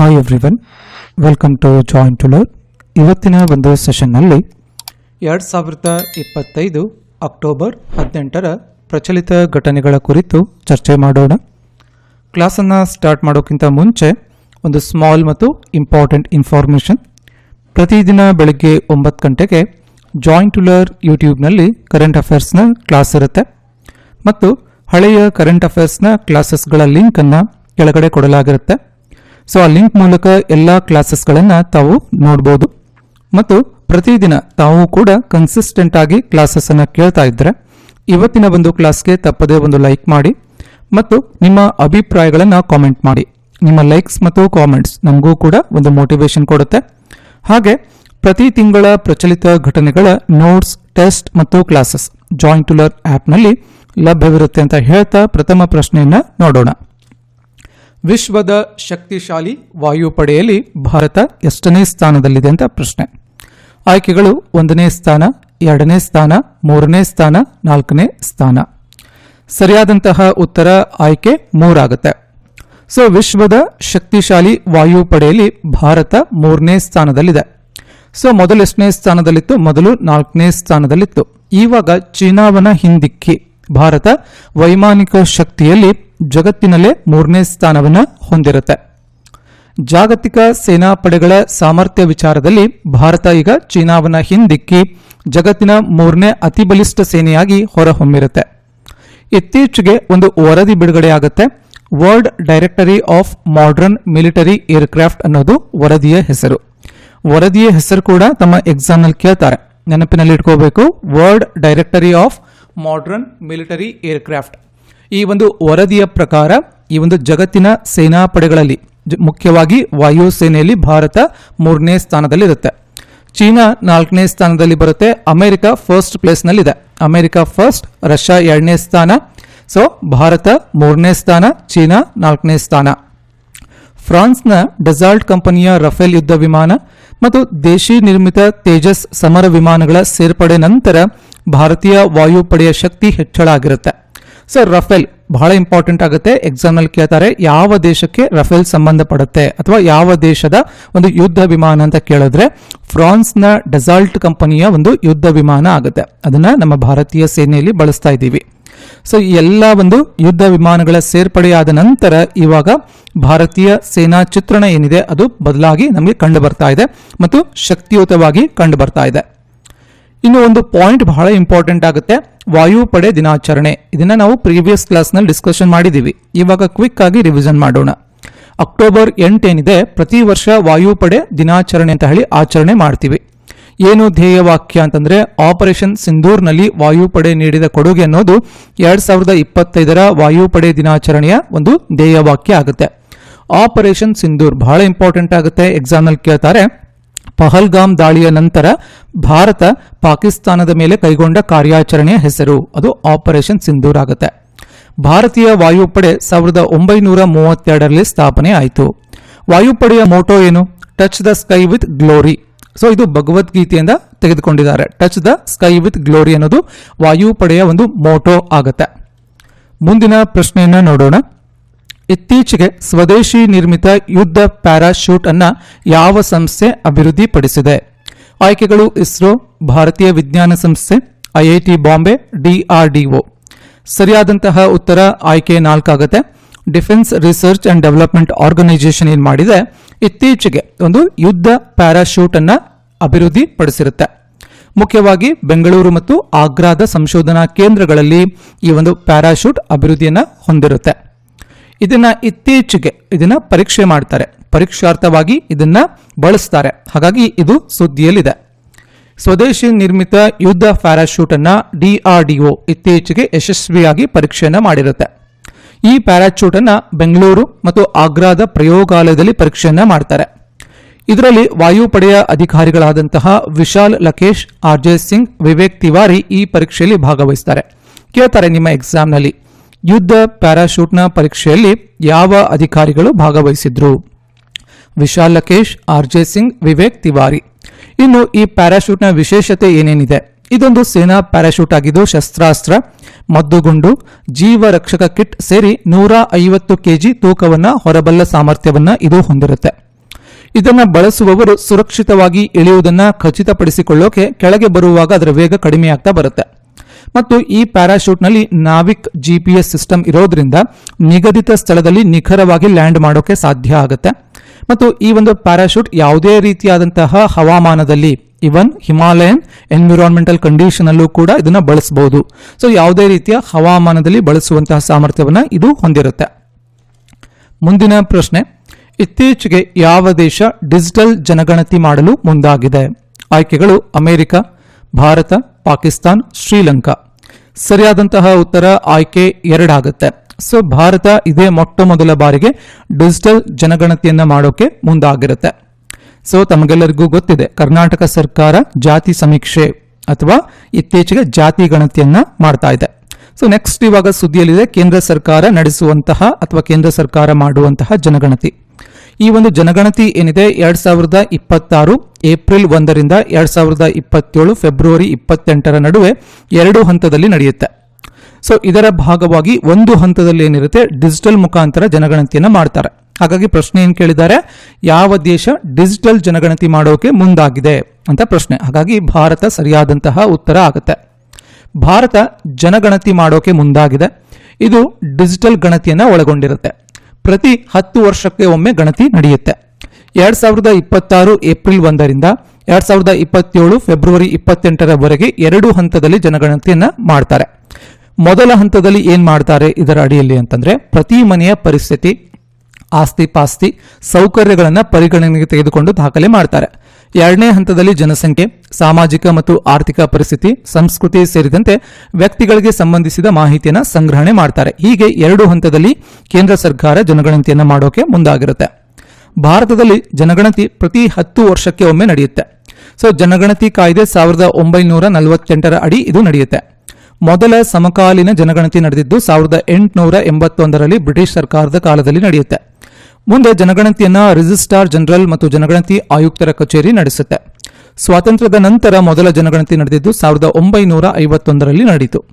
Hi everyone welcome to join to learn ಇವತ್ತಿನ ಒಂದು ಸೆಷನ್ನಲ್ಲಿ ಎರಡು ಸಾವಿರದ ಇಪ್ಪತ್ತೈದು ಅಕ್ಟೋಬರ್ ಹದಿನೆಂಟರ ಪ್ರಚಲಿತ ಘಟನೆಗಳ ಕುರಿತು ಚರ್ಚೆ ಮಾಡೋಣ. ಕ್ಲಾಸನ್ನು ಸ್ಟಾರ್ಟ್ ಮಾಡೋಕ್ಕಿಂತ ಮುಂಚೆ ಒಂದು ಸ್ಮಾಲ್ ಮತ್ತು ಇಂಪಾರ್ಟೆಂಟ್ ಇನ್ಫಾರ್ಮೇಷನ್ ಪ್ರತಿದಿನ ಬೆಳಗ್ಗೆ ಒಂಬತ್ತು ಗಂಟೆಗೆ ಜಾಯಿಂಟ್ ಟು ಲರ್ ಯೂಟ್ಯೂಬ್ನಲ್ಲಿ ಕರೆಂಟ್ ಅಫೇರ್ಸ್ನ ಕ್ಲಾಸ್ ಇರುತ್ತೆ. ಮತ್ತು ಹಳೆಯ ಕರೆಂಟ್ ಅಫೇರ್ಸ್ನ ಕ್ಲಾಸಸ್ಗಳ ಲಿಂಕನ್ನು ಕೆಳಗಡೆ ಕೊಡಲಾಗಿರುತ್ತೆ. ಸೊ ಆ ಲಿಂಕ್ ಮೂಲಕ ಎಲ್ಲ ಕ್ಲಾಸಸ್ಗಳನ್ನು ತಾವು ನೋಡ್ಬೋದು. ಮತ್ತು ಪ್ರತಿದಿನ ತಾವು ಕೂಡ ಕನ್ಸಿಸ್ಟೆಂಟ್ ಆಗಿ ಕ್ಲಾಸಸ್ಸನ್ನು ಕೇಳ್ತಾ ಇದ್ದರೆ ಇವತ್ತಿನ ಒಂದು ಕ್ಲಾಸ್ಗೆ ತಪ್ಪದೇ ಒಂದು ಲೈಕ್ ಮಾಡಿ ಮತ್ತು ನಿಮ್ಮ ಅಭಿಪ್ರಾಯಗಳನ್ನು ಕಾಮೆಂಟ್ ಮಾಡಿ. ನಿಮ್ಮ ಲೈಕ್ಸ್ ಮತ್ತು ಕಾಮೆಂಟ್ಸ್ ನಮಗೂ ಕೂಡ ಒಂದು ಮೋಟಿವೇಶನ್ ಕೊಡುತ್ತೆ. ಹಾಗೆ ಪ್ರತಿ ತಿಂಗಳ ಪ್ರಚಲಿತ ಘಟನೆಗಳ ನೋಟ್ಸ್ ಟೆಸ್ಟ್ ಮತ್ತು ಕ್ಲಾಸಸ್ ಜಾಯಿಂಟ್ ಟುಲರ್ ಆ್ಯಪ್ನಲ್ಲಿ ಲಭ್ಯವಿರುತ್ತೆ ಅಂತ ಹೇಳ್ತಾ ಪ್ರಥಮ ಪ್ರಶ್ನೆಯನ್ನು ನೋಡೋಣ. ವಿಶ್ವದ ಶಕ್ತಿಶಾಲಿ ವಾಯುಪಡೆಯಲ್ಲಿ ಭಾರತ ಎಷ್ಟನೇ ಸ್ಥಾನದಲ್ಲಿದೆ ಅಂತ ಪ್ರಶ್ನೆ. ಆಯ್ಕೆಗಳು ಒಂದನೇ ಸ್ಥಾನ, ಎರಡನೇ ಸ್ಥಾನ, ಮೂರನೇ ಸ್ಥಾನ, ನಾಲ್ಕನೇ ಸ್ಥಾನ. ಸರಿಯಾದಂತಹ ಉತ್ತರ ಆಯ್ಕೆ ಮೂರಾಗುತ್ತೆ. ಸೊ, ವಿಶ್ವದ ಶಕ್ತಿಶಾಲಿ ವಾಯುಪಡೆಯಲ್ಲಿ ಭಾರತ ಮೂರನೇ ಸ್ಥಾನದಲ್ಲಿದೆ. ಸೊ, ಮೊದಲು ಎಷ್ಟನೇ ಸ್ಥಾನದಲ್ಲಿತ್ತು? ಮೊದಲು ನಾಲ್ಕನೇ ಸ್ಥಾನದಲ್ಲಿತ್ತು. ಇವಾಗ ಚೀನಾವನ ಹಿಂದಿಕ್ಕಿ. ಭಾರತ ವೈಮಾನಿಕ ಶಕ್ತಿಯಲ್ಲಿ ಜಗತ್ತಿನಲ್ಲೇ ಮೂರನೇ ಸ್ಥಾನವನ್ನು ಹೊಂದಿರುತ್ತೆ. ಜಾಗತಿಕ ಸೇನಾ ಪಡೆಗಳ ಸಾಮರ್ಥ್ಯ ವಿಚಾರದಲ್ಲಿ ಭಾರತ ಈಗ ಚೀನಾವನ್ನ ಹಿಂದಿಕ್ಕಿ ಜಗತ್ತಿನ ಮೂರನೇ ಅತಿ ಬಲಿಷ್ಠ ಸೇನೆಯಾಗಿ ಹೊರಹೊಮ್ಮಿರುತ್ತೆ. ಇತ್ತೀಚೆಗೆ ಒಂದು ವರದಿ ಬಿಡುಗಡೆಯಾಗುತ್ತೆ world directory of modern military aircraft ಅನ್ನೋದು ವರದಿಯ ಹೆಸರು. ವರದಿಯ ಹೆಸರು ಕೂಡ ತಮ್ಮ ಎಕ್ಸಾಮ್ನಲ್ಲಿ ಕೇಳ್ತಾರೆ. ನೆನಪಿನಲ್ಲಿ ಇಟ್ಕೋಬೇಕು. World directory of modern military aircraft ಈ ಒಂದು ವರದಿಯ ಪ್ರಕಾರ, ಈ ಒಂದು ಜಗತ್ತಿನ ಸೇನಾಪಡೆಗಳಲ್ಲಿ, ಜ- ಮುಖ್ಯವಾಗಿ ವಾಯುಸೇನೆಯಲ್ಲಿ ಭಾರತ ಮೂರನೇ ಸ್ಥಾನದಲ್ಲಿರುತ್ತೆ. ಚೀನಾ ನಾಲ್ಕನೇ ಸ್ಥಾನದಲ್ಲಿ ಬರುತ್ತೆ, ಅಮೆರಿಕ ಫಸ್ಟ್ ಪ್ಲೇಸ್ನಲ್ಲಿದೆ ಅಮೆರಿಕ ಫಸ್ಟ್ ರಷ್ಯಾ ಎರಡನೇ ಸ್ಥಾನ. ಸೊ ಭಾರತ ಮೂರನೇ ಸ್ಥಾನ, ಚೀನಾ ನಾಲ್ಕನೇ ಸ್ಥಾನ. ಫ್ರಾನ್ಸ್ನ ಡೆಸಾಲ್ಟ್ ಕಂಪನಿಯ ರಫೇಲ್ ಯುದ್ಧ ವಿಮಾನ ಮತ್ತು ದೇಶಿ ನಿರ್ಮಿತ ತೇಜಸ್ ಸಮರ ವಿಮಾನಗಳ ಸೇರ್ಪಡೆ ನಂತರ ಭಾರತೀಯ ವಾಯುಪಡೆಯ ಶಕ್ತಿ ಹೆಚ್ಚಳ ಆಗಿರುತ್ತೆ. ಸರ್, ರಫೇಲ್ ಬಹಳ ಇಂಪಾರ್ಟೆಂಟ್ ಆಗುತ್ತೆ. ಎಕ್ಸಾಮ್ನಲ್ಲಿ ಕೇಳ್ತಾರೆ, ಯಾವ ದೇಶಕ್ಕೆ ರಫೇಲ್ ಸಂಬಂಧಪಡುತ್ತೆ ಅಥವಾ ಯಾವ ದೇಶದ ಒಂದು ಯುದ್ಧ ವಿಮಾನ ಅಂತ ಕೇಳಿದ್ರೆ, ಫ್ರಾನ್ಸ್ನ ಡೆಸಾಲ್ಟ್ ಕಂಪನಿಯ ಒಂದು ಯುದ್ಧ ವಿಮಾನ ಆಗುತ್ತೆ. ಅದನ್ನ ನಮ್ಮ ಭಾರತೀಯ ಸೇನೆಯಲ್ಲಿ ಬಳಸ್ತಾ ಇದ್ದೀವಿ. ಸೊ ಎಲ್ಲ ಒಂದು ಯುದ್ಧ ವಿಮಾನಗಳ ಸೇರ್ಪಡೆಯಾದ ನಂತರ ಇವಾಗ ಭಾರತೀಯ ಸೇನಾ ಚಿತ್ರಣ ಏನಿದೆ, ಅದು ಬದಲಾಗಿ ನಮಗೆ ಕಂಡು ಬರ್ತಾ ಇದೆ ಮತ್ತು ಶಕ್ತಿಯುತವಾಗಿ ಕಂಡು ಬರ್ತಾ ಇದೆ. ಇನ್ನು ಒಂದು ಪಾಯಿಂಟ್ ಬಹಳ ಇಂಪಾರ್ಟೆಂಟ್ ಆಗುತ್ತೆ. ವಾಯುಪಡೆ ದಿನಾಚರಣೆ. ಇದನ್ನ ನಾವು ಪ್ರೀವಿಯಸ್ ಕ್ಲಾಸ್ನಲ್ಲಿ ಡಿಸ್ಕಷನ್ ಮಾಡಿದ್ದೀವಿ ಇವಾಗ ಕ್ವಿಕ್ ಆಗಿ ರಿವಿಷನ್ ಮಾಡೋಣ. ಅಕ್ಟೋಬರ್ ಎಂಟೇನಿದೆ ಪ್ರತಿ ವರ್ಷ ವಾಯುಪಡೆ ದಿನಾಚರಣೆ ಅಂತ ಹೇಳಿ ಆಚರಣೆ ಮಾಡ್ತೀವಿ. ಏನು ಧ್ಯೇಯವಾಕ್ಯ ಅಂತಂದ್ರೆ ಆಪರೇಷನ್ ಸಿಂಧೂರ್ನಲ್ಲಿ ವಾಯುಪಡೆ ನೀಡಿದ ಕೊಡುಗೆ ಅನ್ನೋದು ಎರಡ್ ಸಾವಿರದ ಇಪ್ಪತ್ತೈದರ ವಾಯುಪಡೆ ದಿನಾಚರಣೆಯ ಒಂದು ಧ್ಯೇಯವಾಕ್ಯ ಆಗುತ್ತೆ. ಆಪರೇಷನ್ ಸಿಂಧೂರ್ ಬಹಳ ಇಂಪಾರ್ಟೆಂಟ್ ಆಗುತ್ತೆ. ಎಕ್ಸಾಮ್ನಲ್ಲಿ ಕೇಳ್ತಾರೆ. ಪಹಲ್ಗಾಮ್ ದಾಳಿಯ ನಂತರ ಭಾರತ ಪಾಕಿಸ್ತಾನದ ಮೇಲೆ ಕೈಗೊಂಡ ಕಾರ್ಯಾಚರಣೆಯ ಹೆಸರು. ಅದು ಆಪರೇಷನ್ ಸಿಂಧೂರ್ ಆಗುತ್ತೆ. ಭಾರತೀಯ ವಾಯುಪಡೆ ಸಾವಿರದ ಒಂಬೈನೂರ ಮೂವತ್ತೆರಡರಲ್ಲಿ ಸ್ಥಾಪನೆ ಆಯಿತು. ವಾಯುಪಡೆಯ ಮೋಟೋ ಏನು? Touch the sky with glory so ಇದು ಭಗವದ್ಗೀತೆಯಿಂದ ತೆಗೆದುಕೊಂಡಿದ್ದಾರೆ. Touch the sky with glory ಅನ್ನೋದು ವಾಯುಪಡೆಯ ಒಂದು ಮೋಟೋ ಆಗುತ್ತೆ. ಮುಂದಿನ ಪ್ರಶ್ನೆಯನ್ನ ನೋಡೋಣ. ಇತ್ತೀಚೆಗೆ ಸ್ವದೇಶಿ ನಿರ್ಮಿತ ಯುದ್ಧ ಪ್ಯಾರಾಶೂಟ್ ಅನ್ನ ಯಾವ ಸಂಸ್ಥೆ ಅಭಿವೃದ್ಧಿಪಡಿಸಿದೆ? ಆಯ್ಕೆಗಳು ಇಸ್ರೋ, ಭಾರತೀಯ ವಿಜ್ಞಾನ ಸಂಸ್ಥೆ ಐಐಟಿ ಬಾಂಬೆ ಡಿಆರ್ಡಿಒ ಸರಿಯಾದಂತಹ ಉತ್ತರ ಆಯ್ಕೆ ನಾಲ್ಕಾಗತ್ತೆ. Defence research and development organisation ಏನು ಮಾಡಿದೆ? ಇತ್ತೀಚೆಗೆ ಒಂದು ಯುದ್ಧ ಪ್ಯಾರಾಶೂಟ್ ಅನ್ನ ಅಭಿವೃದ್ಧಿಪಡಿಸಿರುತ್ತೆ. ಮುಖ್ಯವಾಗಿ ಬೆಂಗಳೂರು ಮತ್ತು ಆಗ್ರಾದ ಸಂಶೋಧನಾ ಕೇಂದ್ರಗಳಲ್ಲಿ ಈ ಒಂದು ಪ್ಯಾರಾಶೂಟ್ ಅಭಿವೃದ್ಧಿಯನ್ನ ಹೊಂದಿರುತ್ತೆ. ಇದನ್ನ ಇತ್ತೀಚೆಗೆ ಇದನ್ನ ಪರೀಕ್ಷೆ ಮಾಡ್ತಾರೆ. ಪರೀಕ್ಷಾರ್ಥವಾಗಿ ಇದನ್ನ ಬಳಸ್ತಾರೆ. ಹಾಗಾಗಿ ಇದು ಸುದ್ದಿಯಲ್ಲಿದೆ. ಸ್ವದೇಶಿ ನಿರ್ಮಿತ ಯುದ್ಧ ಪ್ಯಾರಾಶೂಟ್ ಅನ್ನ ಡಿಆರ್ಡಿಒ ಇತ್ತೀಚೆಗೆ ಯಶಸ್ವಿಯಾಗಿ ಪರೀಕ್ಷೆಯನ್ನ ಮಾಡಿರುತ್ತೆ. ಈ ಪ್ಯಾರಾಚೂಟ್ ಅನ್ನ ಬೆಂಗಳೂರು ಮತ್ತು ಆಗ್ರಾದ ಪ್ರಯೋಗಾಲಯದಲ್ಲಿ ಪರೀಕ್ಷೆಯನ್ನ ಮಾಡ್ತಾರೆ. ಇದರಲ್ಲಿ ವಾಯುಪಡೆಯ ಅಧಿಕಾರಿಗಳಾದಂತಹ ವಿಶಾಲ್ ಲಕೇಶ್ ಆರ್ಜೆ ಸಿಂಗ್, ವಿವೇಕ್ ತಿವಾರಿ ಈ ಪರೀಕ್ಷೆಯಲ್ಲಿ ಭಾಗವಹಿಸ್ತಾರೆ. ಕೇಳ್ತಾರೆ ನಿಮ್ಮ ಎಕ್ಸಾಮ್ನಲ್ಲಿ ಯುದ್ಧ ಪ್ಯಾರಾಶೂಟ್ನ ಪರೀಕ್ಷೆಯಲ್ಲಿ ಯಾವ ಅಧಿಕಾರಿಗಳು ಭಾಗವಹಿಸಿದ್ರು? Vishal Lakesh R J Singh, Vivek Tiwari. ಇನ್ನು ಈ ಪ್ಯಾರಾಶೂಟ್ನ ವಿಶೇಷತೆ ಏನೇನಿದೆ? ಇದೊಂದು ಸೇನಾ ಪ್ಯಾರಾಶೂಟ್ ಆಗಿದ್ದು ಶಸ್ತ್ರಾಸ್ತ್ರ, ಮದ್ದುಗುಂಡು ಜೀವ ರಕ್ಷಕ ಕಿಟ್ ಸೇರಿ ನೂರ ಐವತ್ತು ಕೆಜಿ ತೂಕವನ್ನ, ಹೊರಬಲ್ಲ ಸಾಮರ್ಥ್ಯವನ್ನ ಇದು ಹೊಂದಿರುತ್ತೆ. ಇದನ್ನು ಬಳಸುವವರು ಸುರಕ್ಷಿತವಾಗಿ ಇಳಿಯುವುದನ್ನ ಖಚಿತಪಡಿಸಿಕೊಳ್ಳೋಕೆ ಕೆಳಗೆ ಬರುವಾಗ ಅದರ ವೇಗ ಕಡಿಮೆಯಾಗ್ತಾ ಬರುತ್ತೆ. ಮತ್ತು ಈ ಪ್ಯಾರಾಶೂಟ್ನಲ್ಲಿ ನಾವಿಕ್ ಜಿಪಿಎಸ್ ಸಿಸ್ಟಮ್ ಇರೋದ್ರಿಂದ ನಿಗದಿತ ಸ್ಥಳದಲ್ಲಿ ನಿಖರವಾಗಿ ಲ್ಯಾಂಡ್ ಮಾಡೋಕೆ ಸಾಧ್ಯ ಆಗುತ್ತೆ. ಮತ್ತು ಈ ಒಂದು ಪ್ಯಾರಾಶೂಟ್ ಯಾವುದೇ ರೀತಿಯಾದಂತಹ ಹವಾಮಾನದಲ್ಲಿ ಇವನ್ ಹಿಮಾಲಯನ್ ಎನ್ವಿರಾನ್ಮೆಂಟಲ್ ಕಂಡೀಷನ್ ಅಲ್ಲೂ ಕೂಡ ಇದನ್ನ ಬಳಸಬಹುದು ಸೊ, ಯಾವುದೇ ರೀತಿಯ ಹವಾಮಾನದಲ್ಲಿ ಬಳಸುವಂತಹ ಸಾಮರ್ಥ್ಯವನ್ನ ಇದು ಹೊಂದಿರುತ್ತೆ. ಮುಂದಿನ ಪ್ರಶ್ನೆ, ಇತ್ತೀಚೆಗೆ ಯಾವ ದೇಶ ಡಿಜಿಟಲ್ ಜನಗಣತಿ ಮಾಡಲು ಮುಂದಾಗಿದೆ? ಆಯ್ಕೆಗಳು ಅಮೆರಿಕ, ಭಾರತ ಪಾಕಿಸ್ತಾನ್, ಶ್ರೀಲಂಕಾ. ಸರಿಯಾದಂತಹ ಉತ್ತರ ಆಯ್ಕೆ ಎರಡಾಗುತ್ತೆ. ಸೊ, ಭಾರತ ಇದೇ ಮೊಟ್ಟ ಮೊದಲ ಬಾರಿಗೆ ಡಿಜಿಟಲ್ ಜನಗಣತಿಯನ್ನ ಮಾಡೋಕೆ ಮುಂದಾಗಿರುತ್ತೆ. ಸೊ, ತಮಗೆಲ್ಲರಿಗೂ ಗೊತ್ತಿದೆ, ಕರ್ನಾಟಕ ಸರ್ಕಾರ ಜಾತಿ ಸಮೀಕ್ಷೆ ಅಥವಾ ಇತ್ತೀಚೆಗೆ ಜಾತಿ ಗಣತಿಯನ್ನ ಮಾಡ್ತಾ ಇದೆ. ಸೊ ನೆಕ್ಸ್ಟ್ ಇವಾಗ ಸುದ್ದಿಯಲ್ಲಿದೆ, ಕೇಂದ್ರ ಸರ್ಕಾರ ನಡೆಸುವಂತಹ ಅಥವಾ ಕೇಂದ್ರ ಸರ್ಕಾರ ಮಾಡುವಂತಹ ಜನಗಣತಿ. ಈ ಒಂದು ಜನಗಣತಿ ಏನಿದೆ? ಎರಡ್ ಸಾವಿರದ ಇಪ್ಪತ್ತಾರು ಏಪ್ರಿಲ್ ಒಂದರಿಂದ ಎರಡ್ ಸಾವಿರದ ಇಪ್ಪತ್ತೇಳು ಫೆಬ್ರವರಿ ಇಪ್ಪತ್ತೆಂಟರ ನಡುವೆ ಎರಡು ಹಂತದಲ್ಲಿ ನಡೆಯುತ್ತೆ. ಸೊ ಇದರ ಭಾಗವಾಗಿ ಒಂದು ಹಂತದಲ್ಲಿ ಏನಿರುತ್ತೆ? ಡಿಜಿಟಲ್ ಮುಖಾಂತರ ಜನಗಣತಿಯನ್ನು ಮಾಡ್ತಾರೆ. ಹಾಗಾಗಿ ಪ್ರಶ್ನೆ ಏನು ಕೇಳಿದ್ದಾರೆ? ಯಾವ ದೇಶ ಡಿಜಿಟಲ್ ಜನಗಣತಿ ಮಾಡೋಕೆ ಮುಂದಾಗಿದೆ ಅಂತ ಪ್ರಶ್ನೆ. ಹಾಗಾಗಿ ಭಾರತ ಸರಿಯಾದಂತಹ ಉತ್ತರ ಆಗುತ್ತೆ. ಭಾರತ ಜನಗಣತಿ ಮಾಡೋಕೆ ಮುಂದಾಗಿದೆ. ಇದು ಡಿಜಿಟಲ್ ಗಣತಿಯನ್ನು ಒಳಗೊಂಡಿರುತ್ತೆ. ಪ್ರತಿ ಹತ್ತು ವರ್ಷಕ್ಕೆ ಒಮ್ಮೆ ಗಣತಿ ನಡೆಯುತ್ತೆ. ಎರಡ್ ಸಾವಿರದ ಇಪ್ಪತ್ತಾರು ಏಪ್ರಿಲ್ ಒಂದರಿಂದ ಎರಡ್ ಸಾವಿರದ ಇಪ್ಪತ್ತೇಳು ಫೆಬ್ರವರಿ ಇಪ್ಪತ್ತೆಂಟರವರೆಗೆ ಎರಡು ಹಂತದಲ್ಲಿ ಜನಗಣತಿಯನ್ನ ಮಾಡ್ತಾರೆ. ಮೊದಲ ಹಂತದಲ್ಲಿ ಏನ್ ಮಾಡ್ತಾರೆ ಇದರ ಅಡಿಯಲ್ಲಿ ಅಂತಂದ್ರೆ ಪ್ರತಿ ಮನೆಯ ಪರಿಸ್ಥಿತಿ, ಆಸ್ತಿ ಪಾಸ್ತಿ, ಸೌಕರ್ಯಗಳನ್ನು ಪರಿಗಣನೆಗೆ ತೆಗೆದುಕೊಂಡು ದಾಖಲೆ ಮಾಡ್ತಾರೆ. ಎರಡನೇ ಹಂತದಲ್ಲಿ ಜನಸಂಖ್ಯೆ, ಸಾಮಾಜಿಕ ಮತ್ತು ಆರ್ಥಿಕ ಪರಿಸ್ಥಿತಿ, ಸಂಸ್ಕೃತಿ ಸೇರಿದಂತೆ ವ್ಯಕ್ತಿಗಳಿಗೆ ಸಂಬಂಧಿಸಿದ ಮಾಹಿತಿಯನ್ನು ಸಂಗ್ರಹಣೆ ಮಾಡ್ತಾರೆ. ಹೀಗೆ ಎರಡು ಹಂತದಲ್ಲಿ ಕೇಂದ್ರ ಸರ್ಕಾರ ಜನಗಣತಿಯನ್ನು ಮಾಡೋಕೆ ಮುಂದಾಗಿರುತ್ತೆ. ಭಾರತದಲ್ಲಿ ಜನಗಣತಿ ಪ್ರತಿ ಹತ್ತು ವರ್ಷಕ್ಕೆ ಒಮ್ಮೆ ನಡೆಯುತ್ತೆ. ಸೊ, ಜನಗಣತಿ ಕಾಯ್ದೆ ಸಾವಿರದ ಒಂಬೈನೂರ ನಲವತ್ತೆಂಟರ ಅಡಿ ಇದು ನಡೆಯುತ್ತೆ. ಮೊದಲ ಸಮಕಾಲೀನ ಜನಗಣತಿ ನಡೆದಿದ್ದು ಸಾವಿರದ ಎಂಟುನೂರ ಎಂಬತ್ತೊಂದರಲ್ಲಿ ಬ್ರಿಟಿಷ್ ಸರ್ಕಾರದ ಕಾಲದಲ್ಲಿ ನಡೆಯುತ್ತೆ. ಮುಂದೆ ಜನಗಣತಿಯನ್ನ ರಿಜಿಸ್ಟ್ರಾರ್ ಜನರಲ್ ಮತ್ತು ಜನಗಣತಿ ಆಯುಕ್ತರ ಕಚೇರಿ ನಡೆಸುತ್ತೆ. ಸ್ವಾತಂತ್ರ್ಯದ ನಂತರ ಮೊದಲ ಜನಗಣತಿ ನಡೆದಿದ್ದು ಸಾವಿರದ ಒಂಬೈನೂರ ಐವತ್ತೊಂದರಲ್ಲಿ ನಡೆಯಿತು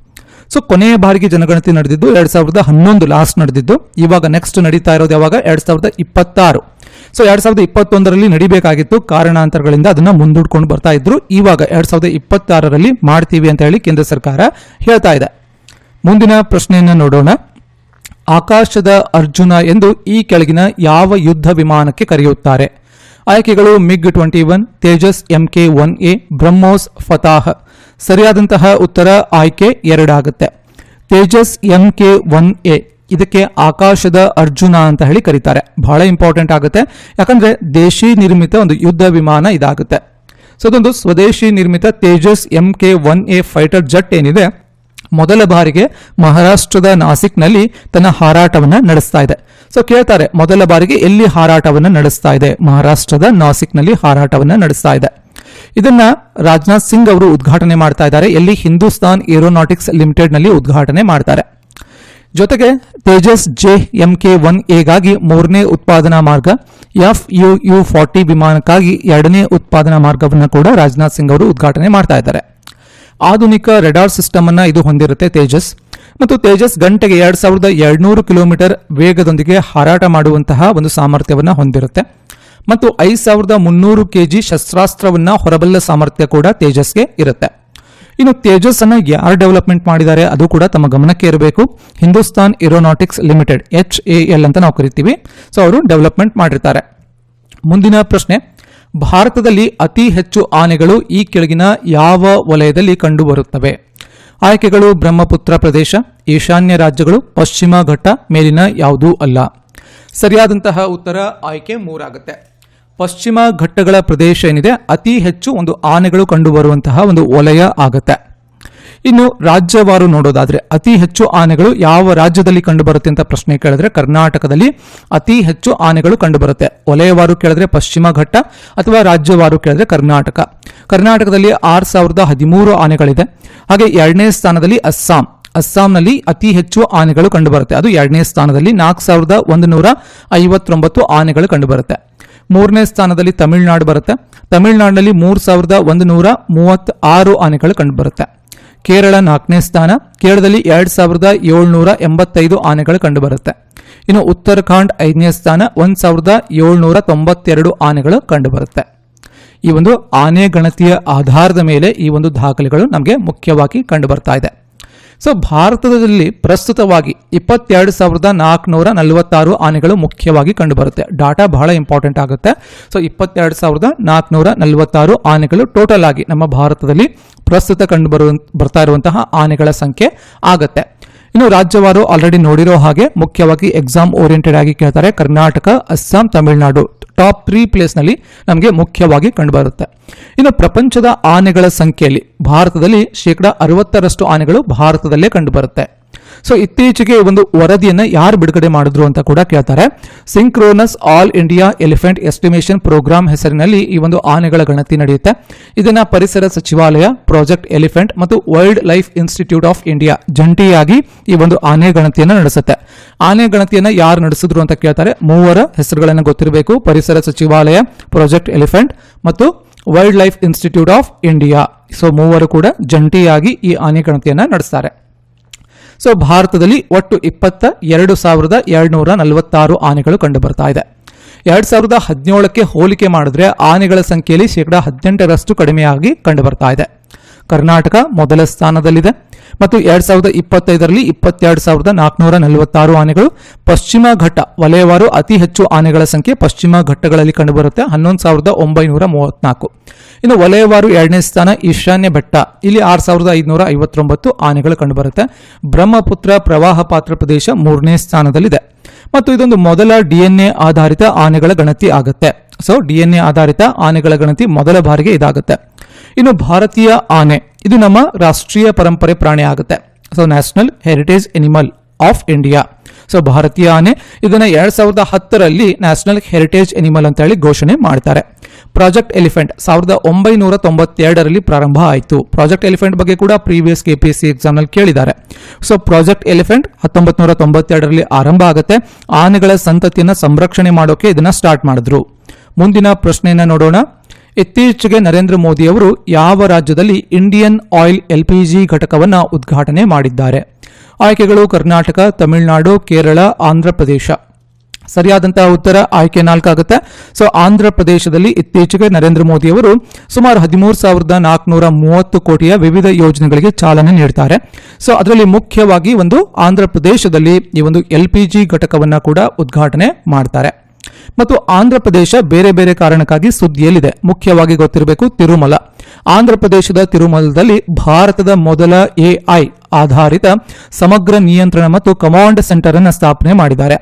ಸೊ, ಕೊನೆಯ ಬಾರಿಗೆ ಜನಗಣತಿ ನಡೆದಿದ್ದು ಎರಡ್ ಸಾವಿರದ ಹನ್ನೊಂದು ಲಾಸ್ಟ್ ನಡೆದಿದ್ದು. ಇವಾಗ ನೆಕ್ಸ್ಟ್ ನಡೀತಾ ಇರೋದು ಯಾವಾಗ? ಎರಡ್ ಸಾವಿರದ ಇಪ್ಪತ್ತಾರು. ಸೊ ಎರಡ್ ಸಾವಿರದ ಇಪ್ಪತ್ತೊಂದರಲ್ಲಿ ನಡಿಬೇಕಾಗಿತ್ತು. ಕಾರಣಾಂತರಗಳಿಂದ ಅದನ್ನ ಮುಂದೂಡ್ಕೊಂಡು ಬರ್ತಾ ಇದ್ರು. ಇವಾಗ ಎರಡ್ ಸಾವಿರದ ಇಪ್ಪತ್ತಾರರಲ್ಲಿ ಮಾಡ್ತೀವಿ ಅಂತ ಹೇಳಿ ಕೇಂದ್ರ ಸರ್ಕಾರ ಹೇಳ್ತಾ ಇದೆ. ಮುಂದಿನ ಪ್ರಶ್ನೆಯನ್ನ ನೋಡೋಣ. ಆಕಾಶದ ಅರ್ಜುನ ಎಂದು ಈ ಕೆಳಗಿನ ಯಾವ ಯುದ್ಧ ವಿಮಾನಕ್ಕೆ ಕರೆಯುತ್ತಾರೆ? ಆಯ್ಕೆಗಳು MiG twenty one, Tejas MK one A, BrahMos Fatah. ಸರಿಯಾದಂತಹ ಉತ್ತರ ಆಯ್ಕೆ ಎರಡಾಗುತ್ತೆ. ತೇಜಸ್ ಎಂಕೆ ಒನ್ ಎ, ಇದಕ್ಕೆ ಆಕಾಶದ ಅರ್ಜುನ ಅಂತ ಹೇಳಿ ಕರೀತಾರೆ. ಬಹಳ ಇಂಪಾರ್ಟೆಂಟ್ ಆಗುತ್ತೆ. ಯಾಕಂದ್ರೆ ದೇಶಿ ನಿರ್ಮಿತ ಒಂದು ಯುದ್ಧ ವಿಮಾನ ಇದಾಗುತ್ತೆ. ಸೊ ಅದೊಂದು ಸ್ವದೇಶಿ ನಿರ್ಮಿತ Tejas M K one A fighter jet ಏನಿದೆ ಮೊದಲ ಬಾರಿಗೆ ಮಹಾರಾಷ್ಟ್ರದ ನಾಸಿಕ್ನಲ್ಲಿ ತನ್ನ ಹಾರಾಟವನ್ನು ನಡೆಸ್ತಾ ಇದೆ. ಸೊ ಕೇಳ್ತಾರೆ, ಮೊದಲ ಬಾರಿಗೆ ಎಲ್ಲಿ ಹಾರಾಟವನ್ನು ನಡೆಸ್ತಾ ಇದೆ? ಮಹಾರಾಷ್ಟ್ರದ ನಾಸಿಕ್ನಲ್ಲಿ ಹಾರಾಟವನ್ನು ನಡೆಸ್ತಾ ಇದೆ. ಇದನ್ನ ರಾಜನಾಥ್ ಸಿಂಗ್ ಅವರು ಉದ್ಘಾಟನೆ ಮಾಡ್ತಾ ಇದ್ದಾರೆ. ಎಲ್ಲಿ ಹಿಂದೂಸ್ತಾನ್ ಏರೋನಾಟಿಕ್ಸ್ ಲಿಮಿಟೆಡ್ನಲ್ಲಿ ಉದ್ಘಾಟನೆ ಮಾಡ್ತಾರೆ. ಜೊತೆಗೆ Tejas J M K one ಎಗಾಗಿ ಮೂರನೇ ಉತ್ಪಾದನಾ ಮಾರ್ಗ ಎಫ್ ಯು ಯು ಫಾರ್ಟಿ ವಿಮಾನಕ್ಕಾಗಿ ಎರಡನೇ ಉತ್ಪಾದನಾ ಮಾರ್ಗವನ್ನು ಕೂಡ ರಾಜನಾಥ್ ಸಿಂಗ್ ಅವರು ಉದ್ಘಾಟನೆ ಮಾಡ್ತಾ ಇದ್ದಾರೆ. ಆಧುನಿಕ ರೆಡಾರ್ ಸಿಸ್ಟಮ್ ಅನ್ನ ಇದು ಹೊಂದಿರುತ್ತೆ ತೇಜಸ್. ಮತ್ತು ತೇಜಸ್ ಗಂಟೆಗೆ ಎರಡ್ ಸಾವಿರದ ಎರಡ್ನೂರು ಕಿಲೋಮೀಟರ್ ವೇಗದೊಂದಿಗೆ ಹಾರಾಟ ಮಾಡುವಂತಹ ಒಂದು ಸಾಮರ್ಥ್ಯವನ್ನ ಹೊಂದಿರುತ್ತೆ. ಮತ್ತು ಐದು ಸಾವಿರದ ಮುನ್ನೂರು ಕೆಜಿ ಶಸ್ತ್ರಾಸ್ತ್ರವನ್ನ ಹೊರಬಲ್ಲ ಸಾಮರ್ಥ್ಯ ಕೂಡ ತೇಜಸ್ಗೆ ಇರುತ್ತೆ. ಇನ್ನು ತೇಜಸ್ ಅನ್ನ ಯಾರು ಡೆವಲಪ್ಮೆಂಟ್ ಮಾಡಿದ್ದಾರೆ ಅದು ಕೂಡ ತಮ್ಮ ಗಮನಕ್ಕೆ ಇರಬೇಕು. Hindustan aeronautics limited, H A L ಅಂತ ನಾವು ಕರಿತೀವಿ. ಸೊ ಅವರು ಡೆವಲಪ್ಮೆಂಟ್ ಮಾಡಿರ್ತಾರೆ. ಮುಂದಿನ ಪ್ರಶ್ನೆ ಭಾರತದಲ್ಲಿ ಅತಿ ಹೆಚ್ಚು ಆನೆಗಳು ಈ ಕೆಳಗಿನ ಯಾವ ವಲಯದಲ್ಲಿ ಕಂಡುಬರುತ್ತವೆ? ಆಯ್ಕೆಗಳು ಬ್ರಹ್ಮಪುತ್ರ ಪ್ರದೇಶ, ಈಶಾನ್ಯ ರಾಜ್ಯಗಳು, ಪಶ್ಚಿಮ ಘಟ್ಟ, ಮೇಲಿನ ಯಾವುದೂ ಅಲ್ಲ. ಸರಿಯಾದಂತಹ ಉತ್ತರ ಆಯ್ಕೆ ಮೂರಾಗುತ್ತೆ. ಪಶ್ಚಿಮ ಘಟ್ಟಗಳ ಪ್ರದೇಶ ಏನಿದೆ, ಅತಿ ಹೆಚ್ಚು ಒಂದು ಆನೆಗಳು ಕಂಡುಬರುವಂತಹ ಒಂದು ವಲಯ ಆಗುತ್ತೆ. ಇನ್ನು ರಾಜ್ಯವಾರು ನೋಡೋದಾದ್ರೆ ಅತಿ ಹೆಚ್ಚು ಆನೆಗಳು ಯಾವ ರಾಜ್ಯದಲ್ಲಿ ಕಂಡುಬರುತ್ತೆ ಅಂತ ಪ್ರಶ್ನೆ ಕೇಳಿದ್ರೆ ಕರ್ನಾಟಕದಲ್ಲಿ ಅತಿ ಹೆಚ್ಚು ಆನೆಗಳು ಕಂಡುಬರುತ್ತೆ. ವಲಯವಾರು ಕೇಳಿದ್ರೆ ಪಶ್ಚಿಮ ಘಟ್ಟ ಅಥವಾ ರಾಜ್ಯವಾರು ಕೇಳಿದ್ರೆ ಕರ್ನಾಟಕ. ಕರ್ನಾಟಕದಲ್ಲಿ ಆರು ಸಾವಿರದ ಹದಿಮೂರು ಆನೆಗಳಿದೆ. ಹಾಗೆ ಎರಡನೇ ಸ್ಥಾನದಲ್ಲಿ ಅಸ್ಸಾಂ. ಅಸ್ಸಾಂನಲ್ಲಿ ಅತಿ ಹೆಚ್ಚು ಆನೆಗಳು ಕಂಡುಬರುತ್ತೆ. ಅದು ಎರಡನೇ ಸ್ಥಾನದಲ್ಲಿ ನಾಲ್ಕು ಸಾವಿರದ ಒಂದು ನೂರ ಐವತ್ತೊಂಬತ್ತು ಆನೆಗಳು ಕಂಡುಬರುತ್ತೆ. ಮೂರನೇ ಸ್ಥಾನದಲ್ಲಿ ತಮಿಳುನಾಡು ಬರುತ್ತೆ. ತಮಿಳುನಾಡಿನಲ್ಲಿ ಮೂರು ಸಾವಿರದ ಒಂದು ನೂರ ಮೂವತ್ತ ಆರು ಆನೆಗಳು ಕಂಡುಬರುತ್ತೆ. ಕೇರಳ ನಾಲ್ಕನೇ ಸ್ಥಾನ, ಕೇರಳದಲ್ಲಿ ಎರಡ್ ಸಾವಿರದ ಏಳ್ನೂರ ಎಂಬತ್ತೈದು ಆನೆಗಳು ಕಂಡುಬರುತ್ತೆ. ಇನ್ನು ಉತ್ತರಾಖಂಡ್ ಐದನೇ ಸ್ಥಾನ, ಒಂದ್ ಸಾವಿರದ ಏಳ್ನೂರ ತೊಂಬತ್ತೆರಡು ಆನೆಗಳು ಕಂಡುಬರುತ್ತೆ. ಈ ಒಂದು ಆನೆ ಗಣತಿಯ ಆಧಾರದ ಮೇಲೆ ಈ ಒಂದು ದಾಖಲೆಗಳು ನಮಗೆ ಮುಖ್ಯವಾಗಿ ಕಂಡು ಬರ್ತಾ ಇದೆ. ಸೊ ಭಾರತದಲ್ಲಿ ಪ್ರಸ್ತುತವಾಗಿ ಇಪ್ಪತ್ತೆರಡು ಸಾವಿರದ ನಾಲ್ಕುನೂರ ನಲವತ್ತಾರು ಆನೆಗಳು ಮುಖ್ಯವಾಗಿ ಕಂಡುಬರುತ್ತೆ. ಡಾಟಾ ಬಹಳ ಇಂಪಾರ್ಟೆಂಟ್ ಆಗುತ್ತೆ. ಸೊ ಇಪ್ಪತ್ತೆರಡು ಸಾವಿರದ ನಾಲ್ಕುನೂರ ನಲವತ್ತಾರು ಆನೆಗಳು ಟೋಟಲ್ ಆಗಿ ನಮ್ಮ ಭಾರತದಲ್ಲಿ ಪ್ರಸ್ತುತ ಕಂಡು ಬರುವ ಬರ್ತಾ ಇರುವಂತಹ ಆನೆಗಳ ಸಂಖ್ಯೆ ಆಗತ್ತೆ. ಇನ್ನು ರಾಜ್ಯವಾರು ಆಲ್ರೆಡಿ ನೋಡಿರೋ ಹಾಗೆ ಮುಖ್ಯವಾಗಿ ಎಕ್ಸಾಮ್ ಓರಿಯೆಂಟೆಡ್ ಆಗಿ ಕೇಳ್ತಾರೆ ಕರ್ನಾಟಕ, ಅಸ್ಸಾಂ, ತಮಿಳುನಾಡು. ಟಾಪ್ ತ್ರೀ ಪ್ಲೇಸ್ನಲ್ಲಿ ನಮಗೆ ಮುಖ್ಯವಾಗಿ ಕಂಡುಬರುತ್ತೆ. ಇನ್ನು ಪ್ರಪಂಚದ ಆನೆಗಳ ಸಂಖ್ಯೆಯಲ್ಲಿ ಭಾರತದಲ್ಲಿ ಶೇಕಡ ಅರವತ್ತರಷ್ಟು ಆನೆಗಳು ಭಾರತದಲ್ಲೇ ಕಂಡುಬರುತ್ತೆ. ಸೊ ಇತ್ತೀಚೆಗೆ ಒಂದು ವರದಿಯನ್ನು ಯಾರು ಬಿಡುಗಡೆ ಮಾಡಿದ್ರು ಅಂತ ಕೂಡ ಕೇಳ್ತಾರೆ. Synchronous all India elephant estimation programme ಹೆಸರಿನಲ್ಲಿ ಈ ಒಂದು ಆನೆಗಳ ಗಣತಿ ನಡೆಯುತ್ತೆ. ಇದನ್ನ ಪರಿಸರ ಸಚಿವಾಲಯ ಪ್ರಾಜೆಕ್ಟ್ ಎಲಿಫೆಂಟ್ ಮತ್ತು wildlife institute of India ಜಂಟಿಯಾಗಿ ಈ ಒಂದು ಆನೆ ಗಣತಿಯನ್ನು ನಡೆಸುತ್ತೆ. ಆನೆ ಗಣತಿಯನ್ನು ಯಾರು ನಡೆಸಿದ್ರು ಅಂತ ಕೇಳ್ತಾರೆ. ಮೂವರ ಹೆಸರುಗಳನ್ನು ಗೊತ್ತಿರಬೇಕು. ಪರಿಸರ ಸಚಿವಾಲಯ ಪ್ರಾಜೆಕ್ಟ್ ಎಲಿಫೆಂಟ್ ಮತ್ತು wildlife institute of India so ಮೂವರು ಕೂಡ ಜಂಟಿಯಾಗಿ ಈ ಆನೆ ಗಣತಿಯನ್ನು ನಡೆಸ್ತಾರೆ. ಸೊ ಭಾರತದಲ್ಲಿ ಒಟ್ಟು ಇಪ್ಪತ್ತ ಎರಡು ಸಾವಿರದ ಎರಡುನೂರ ನಲವತ್ತಾರು ಆನೆಗಳು ಕಂಡು ಬರ್ತಾ ಇದೆ. ಎರಡ್ ಸಾವಿರದ ಹದಿನೇಳಕ್ಕೆ ಹೋಲಿಕೆ ಮಾಡಿದ್ರೆ ಆನೆಗಳ ಸಂಖ್ಯೆಯಲ್ಲಿ ಶೇಕಡಾ ಹದಿನೆಂಟರಷ್ಟು ಕಡಿಮೆಯಾಗಿ ಕಂಡು ಬರ್ತಾ ಇದೆ. ಕರ್ನಾಟಕ ಮೊದಲ ಸ್ಥಾನದಲ್ಲಿದೆ. ಮತ್ತು ಎರಡ್ ಸಾವಿರದ ಇಪ್ಪತ್ತೈದರಲ್ಲಿ ಇಪ್ಪತ್ತೆರಡು ಸಾವಿರದ ನಾಲ್ಕುನೂರ ನಲವತ್ತಾರು ಆನೆಗಳು ಪಶ್ಚಿಮ ಘಟ್ಟ, ವಲಯವಾರು ಅತಿ ಹೆಚ್ಚು ಆನೆಗಳ ಸಂಖ್ಯೆ ಪಶ್ಚಿಮ ಘಟ್ಟಗಳಲ್ಲಿ ಕಂಡುಬರುತ್ತೆ. ಹನ್ನೊಂದು ಸಾವಿರದ ಒಂಬೈನೂರ ಮೂವತ್ನಾಲ್ಕು ಇನ್ನು ವಲಯವಾರು ಎರಡನೇ ಸ್ಥಾನ ಈಶಾನ್ಯ ಬೆಟ್ಟ ಇಲ್ಲಿ ಆರು ಸಾವಿರದ ಐದುನೂರ ಐವತ್ತೊಂಬತ್ತು ಆನೆಗಳು ಕಂಡುಬರುತ್ತೆ. ಬ್ರಹ್ಮಪುತ್ರ ಪ್ರವಾಹ ಪಾತ್ರ ಪ್ರದೇಶ ಮೂರನೇ ಸ್ಥಾನದಲ್ಲಿದೆ. ಮತ್ತು ಇದೊಂದು ಮೊದಲ ಡಿಎನ್ಎ ಆಧಾರಿತ ಆನೆಗಳ ಗಣತಿ ಆಗುತ್ತೆ. ಸೊ ಡಿಎನ್ಎ ಆಧಾರಿತ ಆನೆಗಳ ಗಣತಿ ಮೊದಲ ಬಾರಿಗೆ ಇದಾಗುತ್ತೆ. ಇನ್ನು ಭಾರತೀಯ ಆನೆ. ಇದು ನಮ್ಮ ರಾಷ್ಟ್ರೀಯ ಪರಂಪರೆ ಪ್ರಾಣಿ ಆಗುತ್ತೆ. So national heritage animal of India. So, ಭಾರತೀಯ ಆನೆ ಇದನ್ನ ಎರಡ್ ಸಾವಿರದ ಹತ್ತರಲ್ಲಿ ನ್ಯಾಷನಲ್ ಹೆರಿಟೇಜ್ ಎನಿಮಲ್ ಅಂತ ಹೇಳಿ ಘೋಷಣೆ ಮಾಡ್ತಾರೆ. ಪ್ರಾಜೆಕ್ಟ್ ಎಲಿಫೆಂಟ್ ಸಾವಿರದ ಒಂಬೈನೂರ ತೊಂಬತ್ತೆರಡರಲ್ಲಿ ಪ್ರಾರಂಭ ಆಯಿತು. ಪ್ರಾಜೆಕ್ಟ್ ಎಲಿಫೆಂಟ್ ಬಗ್ಗೆ ಕೂಡ ಪ್ರೀವಿಯಸ್ ಕೆಪಿಎಸ್ಸಿ ಎಕ್ಸಾಮ್ನಲ್ಲಿ ಕೇಳಿದ್ದಾರೆ. ಸೊ, ಪ್ರಾಜೆಕ್ಟ್ ಎಲಿಫೆಂಟ್ ಹತ್ತೊಂಬತ್ತು ನೂರ ತೊಂಬತ್ತೆರಡರಲ್ಲಿ ಆರಂಭ ಆಗುತ್ತೆ. ಆನೆಗಳ ಸಂತತಿಯನ್ನ ಸಂರಕ್ಷಣೆ ಮಾಡೋಕೆ ಇದನ್ನ ಸ್ಟಾರ್ಟ್ ಮಾಡಿದ್ರು. ಮುಂದಿನ ಪ್ರಶ್ನೆಯನ್ನ ನೋಡೋಣ. ಇತ್ತೀಚೆಗೆ ನರೇಂದ್ರ ಮೋದಿ ಅವರು ಯಾವ ರಾಜ್ಯದಲ್ಲಿ ಇಂಡಿಯನ್ ಆಯಿಲ್ ಎಲ್ಪಿಜಿ ಘಟಕವನ್ನು ಉದ್ಘಾಟನೆ ಮಾಡಿದ್ದಾರೆ? ಆಯ್ಕೆಗಳು ಕರ್ನಾಟಕ, ತಮಿಳುನಾಡು, ಕೇರಳ, ಆಂಧ್ರ ಪ್ರದೇಶ. ಸರಿಯಾದಂತಹ ಉತ್ತರ ಆಯ್ಕೆ ನಾಲ್ಕಾಗುತ್ತೆ. ಸೊ ಆಂಧ್ರ ಪ್ರದೇಶದಲ್ಲಿ ಇತ್ತೀಚೆಗೆ ನರೇಂದ್ರ ಮೋದಿ ಅವರು ಸುಮಾರು ಹದಿಮೂರು ಸಾವಿರದ ನಾಲ್ಕುನೂರ ಮೂವತ್ತು ಕೋಟಿಯ ವಿವಿಧ ಯೋಜನೆಗಳಿಗೆ ಚಾಲನೆ ನೀಡುತ್ತಾರೆ ಸೊ ಅದರಲ್ಲಿ ಮುಖ್ಯವಾಗಿ ಒಂದು ಆಂಧ್ರ ಪ್ರದೇಶದಲ್ಲಿ ಈ ಒಂದು ಎಲ್ ಪಿ ಘಟಕವನ್ನ ಕೂಡ ಉದ್ಘಾಟನೆ ಮಾಡ್ತಾರೆ. ಮತ್ತು ಆಂಧ್ರ ಪ್ರದೇಶ ಬೇರೆ ಬೇರೆ ಕಾರಣಕ್ಕಾಗಿ ಸುದ್ದಿಯಲ್ಲಿದೆ. ಮುಖ್ಯವಾಗಿ ಗೊತ್ತಿರಬೇಕು ತಿರುಮಲ. ಆಂಧ್ರ ಪ್ರದೇಶದ ತಿರುಮಲದಲ್ಲಿ ಭಾರತದ ಮೊದಲ ಎಐ ಆಧಾರಿತ ಸಮಗ್ರ ನಿಯಂತ್ರಣ ಮತ್ತು ಕಮಾಂಡ್ ಸೆಂಟರ್ ಅನ್ನು ಸ್ಥಾಪನೆ ಮಾಡಿದ್ದಾರೆ.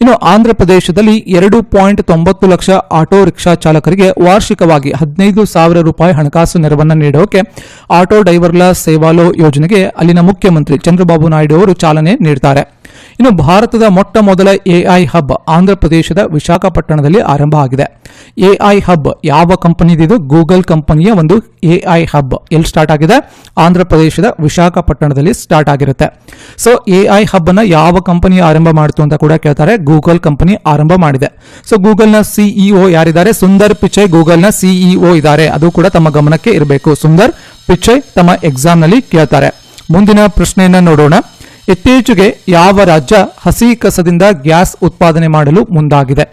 ಇನ್ನು ಆಂಧ್ರ ಪ್ರದೇಶದಲ್ಲಿ ಎರಡು ಪಾಯಿಂಟ್ ತೊಂಬತ್ತು ಲಕ್ಷ ಆಟೋ ರಿಕ್ಷಾ ಚಾಲಕರಿಗೆ ವಾರ್ಷಿಕವಾಗಿ ಹದಿನೈದು ಸಾವಿರ ರೂಪಾಯಿ ಹಣಕಾಸು ನೆರವನ್ನು ನೀಡೋಕೆ ಆಟೋ ಡೈವರ್ಲ ಸೇವಾಲೋ ಯೋಜನೆಗೆ ಅಲ್ಲಿನ ಮುಖ್ಯಮಂತ್ರಿ ಚಂದ್ರಬಾಬು ನಾಯ್ಡು ಅವರು ಚಾಲನೆ ನೀಡ್ತಾರೆ. ಇನ್ನು ಭಾರತದ ಮೊಟ್ಟ ಮೊದಲ ಎಐ ಹಬ್ ಆಂಧ್ರ ಪ್ರದೇಶದ ವಿಶಾಖಪಟ್ಟಣದಲ್ಲಿ ಆರಂಭ ಆಗಿದೆ. ಎಐ ಹಬ್ ಯಾವ ಕಂಪನಿದಿದು? ಗೂಗಲ್ ಕಂಪನಿಯ ಒಂದು ಎಐ ಹಬ್ ಎಲ್ಲಿ ಸ್ಟಾರ್ಟ್ ಆಗಿದೆ. ಆಂಧ್ರ ಪ್ರದೇಶದ ವಿಶಾಖಪಟ್ಟಣದಲ್ಲಿ ಸ್ಟಾರ್ಟ್ ಆಗಿರುತ್ತೆ. ಸೊ, ಎಐ ಹಬ್ ಅನ್ನ ಯಾವ ಕಂಪನಿ ಆರಂಭ ಮಾಡಿತು ಅಂತ ಕೂಡ ಕೇಳ್ತಾರೆ. ಗೂಗಲ್ ಕಂಪನಿ ಆರಂಭ ಮಾಡಿದೆ. ಸೊ ಗೂಗಲ್ನ ಸಿಇಒ ಯಾರಿದ್ದಾರೆ? ಸುಂದರ್ ಪಿಚೈ ಗೂಗಲ್ನ ಸಿಇಒ ಇದ್ದಾರೆ. ಅದು ಕೂಡ ತಮ್ಮ ಗಮನಕ್ಕೆ ಇರಬೇಕು. ಸುಂದರ್ ಪಿಚೈ ತಮ್ಮ ಎಕ್ಸಾಮ್ನಲ್ಲಿ ಕೇಳ್ತಾರೆ. ಮುಂದಿನ ಪ್ರಶ್ನೆಯನ್ನ ನೋಡೋಣ. ಇತ್ತೀಚೆಗೆ ಯಾವ ರಾಜ್ಯ ಹಸಿ ಕಸದಿಂದ ಗ್ಯಾಸ್ ಉತ್ಪಾದನೆ ಮಾಡಲು ಮುಂದಾಗಿದೆ?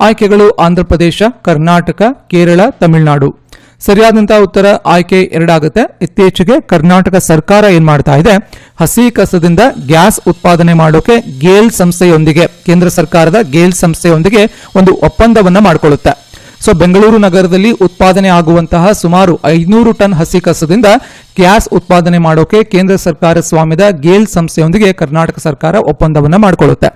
ಆಯ್ಕೆಗಳು ಆಂಧ್ರಪ್ರದೇಶ, ಕರ್ನಾಟಕ, ಕೇರಳ, ತಮಿಳುನಾಡು. ಸರಿಯಾದಂತಹ ಉತ್ತರ ಆಯ್ಕೆ ಎರಡಾಗುತ್ತೆ. ಇತ್ತೀಚೆಗೆ ಕರ್ನಾಟಕ ಸರ್ಕಾರ ಏನ್ ಮಾಡ್ತಾ ಇದೆ? ಹಸಿ ಕಸದಿಂದ ಗ್ಯಾಸ್ ಉತ್ಪಾದನೆ ಮಾಡೋಕೆ ಗೇಲ್ ಸಂಸ್ಥೆಯೊಂದಿಗೆ, ಕೇಂದ್ರ ಸರ್ಕಾರದ ಗೇಲ್ ಸಂಸ್ಥೆಯೊಂದಿಗೆ ಒಂದು ಒಪ್ಪಂದವನ್ನ ಮಾಡಿಕೊಳ್ಳುತ್ತೆ. ಸೊ ಬೆಂಗಳೂರು ನಗರದಲ್ಲಿ ಉತ್ಪಾದನೆ ಆಗುವಂತಹ ಸುಮಾರು ಐನೂರು ಟನ್ ಹಸಿ ಕಸದಿಂದ ಗ್ಯಾಸ್ ಉತ್ಪಾದನೆ ಮಾಡೋಕೆ ಕೇಂದ್ರ ಸರ್ಕಾರ ಸ್ವಾಮ್ಯದ ಗೇಲ್ ಸಂಸ್ಥೆಯೊಂದಿಗೆ ಕರ್ನಾಟಕ ಸರ್ಕಾರ ಒಪ್ಪಂದವನ್ನು ಮಾಡಿಕೊಳ್ಳುತ್ತೆ.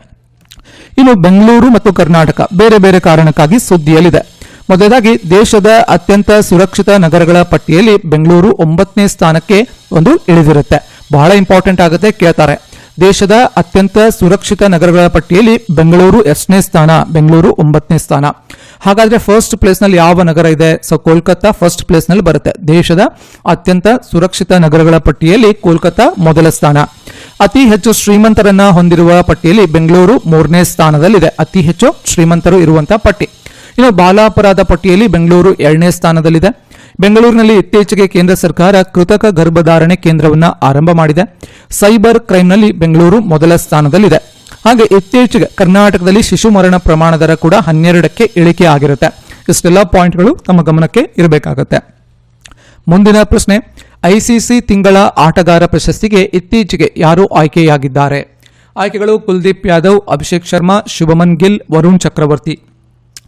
ಇನ್ನು ಬೆಂಗಳೂರು ಮತ್ತು ಕರ್ನಾಟಕ ಬೇರೆ ಬೇರೆ ಕಾರಣಕ್ಕಾಗಿ ಸುದ್ದಿಯಲ್ಲಿದೆ. ಮೊದಲಾಗಿ ದೇಶದ ಅತ್ಯಂತ ಸುರಕ್ಷಿತ ನಗರಗಳ ಪಟ್ಟಿಯಲ್ಲಿ ಬೆಂಗಳೂರು ಒಂಬತ್ತನೇ ಸ್ಥಾನಕ್ಕೆ ಒಂದು ಇಳಿದಿರುತ್ತೆ. ಬಹಳ ಇಂಪಾರ್ಟೆಂಟ್ ಆಗುತ್ತೆ ಕೇಳ್ತಾರೆ. ದೇಶದ ಅತ್ಯಂತ ಸುರಕ್ಷಿತ ನಗರಗಳ ಪಟ್ಟಿಯಲ್ಲಿ ಬೆಂಗಳೂರು ಎಷ್ಟನೇ ಸ್ಥಾನ, ಬೆಂಗಳೂರು ಒಂಬತ್ತನೇ ಸ್ಥಾನ. ಹಾಗಾದ್ರೆ ಫಸ್ಟ್ ಪ್ಲೇಸ್ನಲ್ಲಿ ಯಾವ ನಗರ ಇದೆ? ಸೊ ಕೋಲ್ಕತ್ತಾ ಫಸ್ಟ್ ಪ್ಲೇಸ್ನಲ್ಲಿ ಬರುತ್ತೆ. ದೇಶದ ಅತ್ಯಂತ ಸುರಕ್ಷಿತ ನಗರಗಳ ಪಟ್ಟಿಯಲ್ಲಿ ಕೋಲ್ಕತ್ತಾ ಮೊದಲ ಸ್ಥಾನ. ಅತಿ ಹೆಚ್ಚು ಶ್ರೀಮಂತರನ್ನ ಹೊಂದಿರುವ ಪಟ್ಟಿಯಲ್ಲಿ ಬೆಂಗಳೂರು ಮೂರನೇ ಸ್ಥಾನದಲ್ಲಿದೆ. ಅತಿ ಹೆಚ್ಚು ಶ್ರೀಮಂತರು ಇರುವಂತಹ ಪಟ್ಟಿ. ಇನ್ನು ಬಾಲಾಪರಾಧ ಪಟ್ಟಿಯಲ್ಲಿ ಬೆಂಗಳೂರು ಎರಡನೇ ಸ್ಥಾನದಲ್ಲಿದೆ. ಬೆಂಗಳೂರಿನಲ್ಲಿ ಇತ್ತೀಚೆಗೆ ಕೇಂದ್ರ ಸರ್ಕಾರ ಕೃತಕ ಗರ್ಭಧಾರಣೆ ಕೇಂದ್ರವನ್ನು ಆರಂಭ ಮಾಡಿದೆ. ಸೈಬರ್ ಕ್ರೈಮ್ನಲ್ಲಿ ಬೆಂಗಳೂರು ಮೊದಲ ಸ್ಥಾನದಲ್ಲಿದೆ. ಹಾಗೆ ಇತ್ತೀಚೆಗೆ ಕರ್ನಾಟಕದಲ್ಲಿ ಶಿಶು ಮರಣ ಪ್ರಮಾಣ ದರ ಕೂಡ ಹನ್ನೆರಡಕ್ಕೆ ಇಳಿಕೆ ಆಗಿರುತ್ತೆ. ಇಷ್ಟೆಲ್ಲ ಪಾಯಿಂಟ್ಗಳು ತಮ್ಮ ಗಮನಕ್ಕೆ ಇರಬೇಕಾಗುತ್ತೆ. ಮುಂದಿನ ಪ್ರಶ್ನೆ, ಐಸಿಸಿ ತಿಂಗಳ ಆಟಗಾರ ಪ್ರಶಸ್ತಿಗೆ ಇತ್ತೀಚೆಗೆ ಯಾರು ಆಯ್ಕೆಯಾಗಿದ್ದಾರೆ? ಆಯ್ಕೆಗಳು ಕುಲ್ದೀಪ್ ಯಾದವ್, ಅಭಿಷೇಕ್ ಶರ್ಮಾ, ಶುಭಮನ್ ಗಿಲ್, ವರುಣ್ ಚಕ್ರವರ್ತಿ.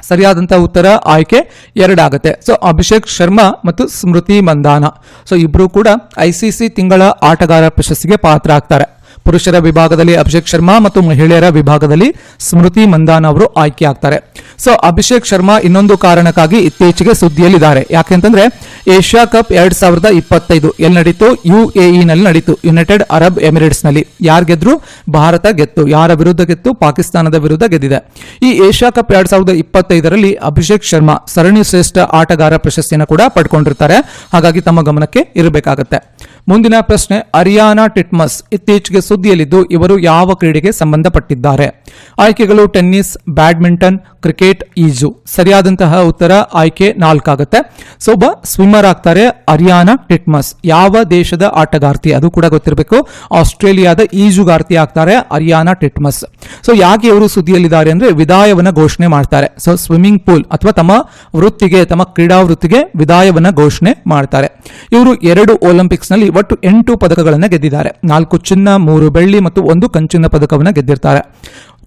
ಸರಿಯಾದಂಥ ಉತ್ತರ ಆಯ್ಕೆ ಎರಡಾಗುತ್ತೆ. ಸೊ ಅಭಿಷೇಕ್ ಶರ್ಮಾ ಮತ್ತು ಸ್ಮೃತಿ ಮಂದಾನ. ಸೊ ಇಬ್ಬರು ಕೂಡ ಐಸಿಸಿ ತಿಂಗಳ ಆಟಗಾರ ಪ್ರಶಸ್ತಿಗೆ ಪಾತ್ರ ಆಗ್ತಾರೆ ಪುರುಷರ ವಿಭಾಗದಲ್ಲಿ ಅಭಿಷೇಕ್ ಶರ್ಮಾ ಮತ್ತು ಮಹಿಳೆಯರ ವಿಭಾಗದಲ್ಲಿ ಸ್ಮೃತಿ ಮಂದಾನ ಅವರು ಆಯ್ಕೆ ಆಗ್ತಾರೆ. ಸೊ, ಅಭಿಷೇಕ್ ಶರ್ಮಾ ಇನ್ನೊಂದು ಕಾರಣಕ್ಕಾಗಿ ಇತ್ತೀಚೆಗೆ ಸುದ್ದಿಯಲ್ಲಿದ್ದಾರೆ. ಯಾಕೆಂತಂದ್ರೆ, ಏಷ್ಯಾ ಕಪ್ ಎರಡ್ ಸಾವಿರದ ಇಪ್ಪತ್ತೈದು ಎಲ್ಲಿ ನಡೀತು ಯು ನಲ್ಲಿ ನಡೀತು. ಯುನೈಟೆಡ್ ಅರಬ್ ಎಮಿರೇಟ್ಸ್ನಲ್ಲಿ ಯಾರು ಗೆದ್ರು? ಭಾರತ ಗೆತ್ತು. ಯಾರ ವಿರುದ್ಧ ಗೆತ್ತು? ಪಾಕಿಸ್ತಾನದ ವಿರುದ್ಧ ಗೆದ್ದಿದೆ. ಈ ಏಷ್ಯಾ ಕಪ್ ಎರಡ್ ಸಾವಿರದ ಇಪ್ಪತ್ತೈದರಲ್ಲಿ ಅಭಿಷೇಕ್ ಶರ್ಮಾ ಸರಣಿ ಶ್ರೇಷ್ಠ ಆಟಗಾರ ಪ್ರಶಸ್ತಿಯನ್ನು ಕೂಡ ಪಡ್ಕೊಂಡಿರ್ತಾರೆ. ಹಾಗಾಗಿ ತಮ್ಮ ಗಮನಕ್ಕೆ ಇರಬೇಕಾಗುತ್ತೆ. ಮುಂದಿನ ಪ್ರಶ್ನೆ ಅರಿಯಾನಾ ಟಿಟ್ಮಸ್ ಇತ್ತೀಚೆಗೆ ಸುದ್ದಿಯಲ್ಲಿದ್ದು ಇವರು ಯಾವ ಕ್ರೀಡೆಗೆ ಸಂಬಂಧಪಟ್ಟಿದ್ದಾರೆ. ಆಯ್ಕೆಗಳು ಟೆನ್ನಿಸ್, ಬ್ಯಾಡ್ಮಿಂಟನ್, ಕ್ರಿಕೆಟ್, ಈಜು. ಸರಿಯಾದಂತಹ ಉತ್ತರ ಆಯ್ಕೆ ನಾಲ್ಕಾಗುತ್ತೆ. ಸೊ, ಒಬ್ಬ ಸ್ವಿಮ್ಮರ್ ಆಗ್ತಾರೆ, ಅರಿಯಾನಾ ಟಿಟ್ಮಸ್. ಯಾವ ದೇಶದ ಆಟಗಾರ್ತಿ ಅದು ಕೂಡ ಗೊತ್ತಿರಬೇಕು. ಆಸ್ಟ್ರೇಲಿಯಾದ ಈಜುಗಾರ್ತಿ ಆಗ್ತಾರೆ ಅರಿಯಾನಾ ಟಿಟ್ಮಸ್. ಸೊ, ಯಾಕೆ ಇವರು ಸುದ್ದಿಯಲ್ಲಿದ್ದಾರೆ ಅಂದ್ರೆ ವಿದಾಯವನ್ನ ಘೋಷಣೆ ಮಾಡ್ತಾರೆ. ಸೊ, ಸ್ವಿಮ್ಮಿಂಗ್ ಪೂಲ್ ಅಥವಾ ತಮ್ಮ ವೃತ್ತಿಗೆ, ತಮ್ಮ ಕ್ರೀಡಾ ವೃತ್ತಿಗೆ ವಿದಾಯವನ್ನ ಘೋಷಣೆ ಮಾಡ್ತಾರೆ. ಇವರು ಎರಡು ಒಲಿಂಪಿಕ್ಸ್ನಲ್ಲಿ ಒಟ್ಟು ಎಂಟು ಪದಕಗಳನ್ನು ಗೆದ್ದಿದ್ದಾರೆ. ನಾಲ್ಕು ಚಿನ್ನ, ಮೂರು ಬೆಳ್ಳಿ ಮತ್ತು ಒಂದು ಕಂಚಿನ ಪದಕವನ್ನು ಗೆದ್ದಿರ್ತಾರೆ.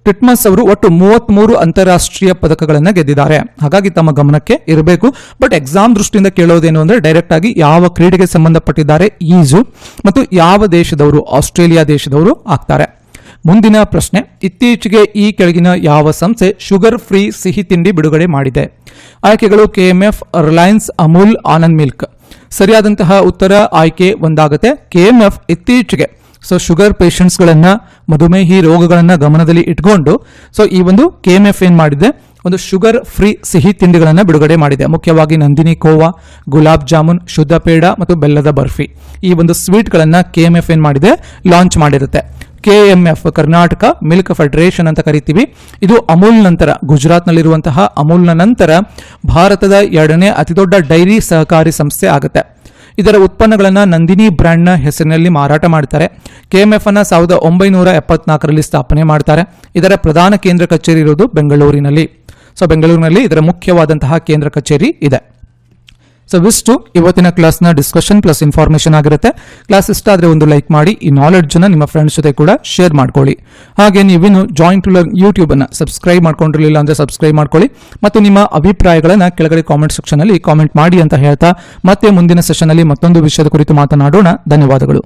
ಟಿಟ್ಮಸ್ ಅವರು ಒಟ್ಟು ಮೂವತ್ಮೂರು ಅಂತಾರಾಷ್ಟ್ರೀಯ ಪದಕಗಳನ್ನು ಗೆದ್ದಿದ್ದಾರೆ. ಹಾಗಾಗಿ ತಮ್ಮ ಗಮನಕ್ಕೆ ಇರಬೇಕು. ಬಟ್ ಎಕ್ಸಾಮ್ ದೃಷ್ಟಿಯಿಂದ ಕೇಳೋದೇನು ಅಂದ್ರೆ ಡೈರೆಕ್ಟ್ ಆಗಿ ಯಾವ ಕ್ರೀಡೆಗೆ ಸಂಬಂಧಪಟ್ಟಿದ್ದಾರೆ, ಈಜು ಮತ್ತು ಯಾವ ದೇಶದವರು, ಆಸ್ಟ್ರೇಲಿಯಾ ದೇಶದವರು ಆಗ್ತಾರೆ. ಮುಂದಿನ ಪ್ರಶ್ನೆ, ಇತ್ತೀಚೆಗೆ ಈ ಕೆಳಗಿನ ಯಾವ ಸಂಸ್ಥೆ ಶುಗರ್ ಫ್ರೀ ಸಿಹಿ ತಿಂಡಿ ಬಿಡುಗಡೆ ಮಾಡಿದೆ? ಆಯ್ಕೆಗಳು ಕೆಎಂಎಫ್, ರಿಲಯನ್ಸ್, ಅಮೂಲ್, ಆನಂದ್ ಮಿಲ್ಕ್. ಸರಿಯಾದಂತಹ ಉತ್ತರ ಆಯ್ಕೆ ಒಂದಾಗುತ್ತೆ. ಕೆಎಂಎಫ್ ಇತ್ತೀಚೆಗೆ ಸೊ ಶುಗರ್ ಪೇಷಂಟ್ಸ್ಗಳನ್ನು ಮಧುಮೇಹಿ ರೋಗಗಳನ್ನು ಗಮನದಲ್ಲಿ ಇಟ್ಕೊಂಡು ಸೊ ಈ ಒಂದು ಕೆ ಎಂ ಎಫ್ ಏನು ಮಾಡಿದೆ? ಒಂದು ಶುಗರ್ ಫ್ರೀ ಸಿಹಿ ತಿಂಡಿಗಳನ್ನು ಬಿಡುಗಡೆ ಮಾಡಿದೆ. ಮುಖ್ಯವಾಗಿ ನಂದಿನಿ ಕೋವಾ, ಗುಲಾಬ್ ಜಾಮೂನ್, ಶುದ್ಧ ಪೇಡ ಮತ್ತು ಬೆಲ್ಲದ ಬರ್ಫಿ. ಈ ಒಂದು ಸ್ವೀಟ್ಗಳನ್ನು ಕೆ ಎಂ ಎಫ್ ಏನು ಮಾಡಿದೆ? Launch ಮಾಡಿರುತ್ತೆ. K M F Karnataka milk federation ಅಂತ ಕರಿತೀವಿ. ಇದು ಅಮೂಲ್ ನಂತರ, ಗುಜರಾತ್ನಲ್ಲಿರುವಂತಹ ಅಮೂಲ್ನ ನಂತರ ಭಾರತದ ಎರಡನೇ ಅತಿದೊಡ್ಡ ಡೈರಿ ಸಹಕಾರಿ ಸಂಸ್ಥೆ ಆಗುತ್ತೆ. ಇದರ ಉತ್ಪನ್ನಗಳನ್ನು ನಂದಿನಿ ಬ್ರ್ಯಾಂಡ್ನ ಹೆಸರಿನಲ್ಲಿ ಮಾರಾಟ ಮಾಡ್ತಾರೆ. ಕೆಎಂಎಫ್ ಅನ್ನು ಸಾವಿರದ ಒಂಬೈನೂರ ಎಪ್ಪತ್ನಾಲ್ಕರಲ್ಲಿ ಸ್ಥಾಪನೆ ಮಾಡ್ತಾರೆ. ಇದರ ಪ್ರಧಾನ ಕೇಂದ್ರ ಕಚೇರಿ ಇರೋದು ಬೆಂಗಳೂರಿನಲ್ಲಿ. ಸೊ ಬೆಂಗಳೂರಿನಲ್ಲಿ ಇದರ ಮುಖ್ಯವಾದಂತಹ ಕೇಂದ್ರ ಕಚೇರಿ ಇದೆ. ಸೊ ವಿಷ್ಟು ಇವತ್ತಿನ ಕ್ಲಾಸ್ನ ಡಿಸ್ಕಷನ್ ಪ್ಲಸ್ ಇನ್ಫಾರ್ಮೇಷನ್ ಆಗಿರುತ್ತೆ. ಕ್ಲಾಸ್ ಇಷ್ಟ ಆದರೆ ಒಂದು ಲೈಕ್ ಮಾಡಿ, ಈ ನಾಲೆಡ್ಜನ್ನು ನಿಮ್ಮ ಫ್ರೆಂಡ್ಸ್ ಜೊತೆ ಕೂಡ ಶೇರ್ ಮಾಡ್ಕೊಳ್ಳಿ. ಹಾಗೆ ನೀವಿನ್ನು ಜಾಯಿಂಟ್ ಯೂಟ್ಯೂಬನ್ನು ಸಬ್ಸ್ಕ್ರೈಬ್ ಮಾಡ್ಕೊಂಡಿರಲಿಲ್ಲ ಅಂದರೆ ಸಬ್ಸ್ಕ್ರೈಬ್ ಮಾಡ್ಕೊಳ್ಳಿ. ಮತ್ತು ನಿಮ್ಮ ಅಭಿಪ್ರಾಯಗಳನ್ನು ಕೆಳಗಡೆ ಕಾಮೆಂಟ್ ಸೆಕ್ಷನಲ್ಲಿ ಕಾಮೆಂಟ್ ಮಾಡಿ ಅಂತ ಹೇಳ್ತಾ, ಮತ್ತೆ ಮುಂದಿನ ಸೆಷನಲ್ಲಿ ಮತ್ತೊಂದು ವಿಷಯದ ಕುರಿತು ಮಾತನಾಡೋಣ. ಧನ್ಯವಾದಗಳು.